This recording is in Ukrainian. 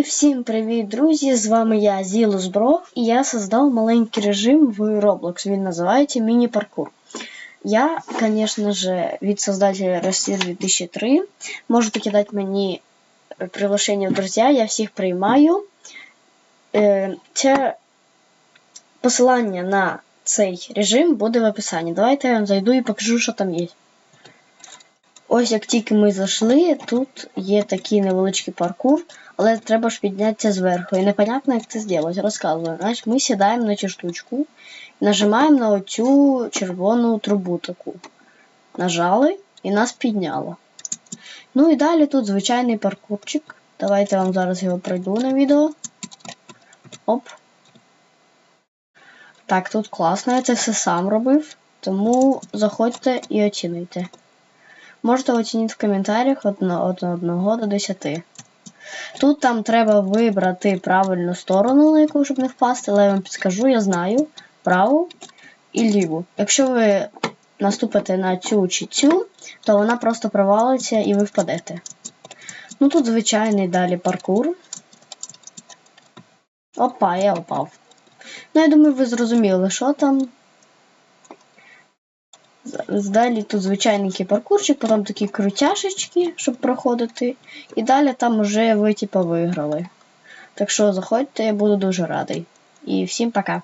І всім привіт, друзі! З вами я, Зілус Бро, і я создав маленький режим в Roblox. Він називається міні-паркур. Я, звісно ж, від создателя Росії 2003. Можете кидати мені приглашення в друзі, я всіх приймаю. Е, Це посилання на цей режим буде в описанні. Давайте я вам зайду і покажу, що там є. Ось як тільки ми зайшли, тут є такий невеличкий паркур, але треба ж піднятися зверху. І непонятно, як це зробити. Розказую. Значить, ми сідаємо на цю штучку, нажимаємо на оцю червону трубу таку. Нажали і нас підняло. Ну і далі тут звичайний паркурчик. Давайте я вам зараз його пройду на відео. Оп. Так, тут класно, я це все сам робив, тому заходьте і оцінуйте. Можете оцінити в коментарях від 1 до 10. Тут там треба вибрати правильну сторону, на яку щоб не впасти, але я вам підскажу, я знаю праву і ліву. Якщо ви наступите на цю чи цю, то вона просто провалиться і ви впадете. Ну тут звичайний далі паркур. Опа, я опав. Ну, я думаю, ви зрозуміли, що там. Далі тут звичайненький паркурчик, потім такі крутяшечки, щоб проходити. І далі там вже ви типу, виграли. Так що заходьте, я буду дуже радий. І всім пока.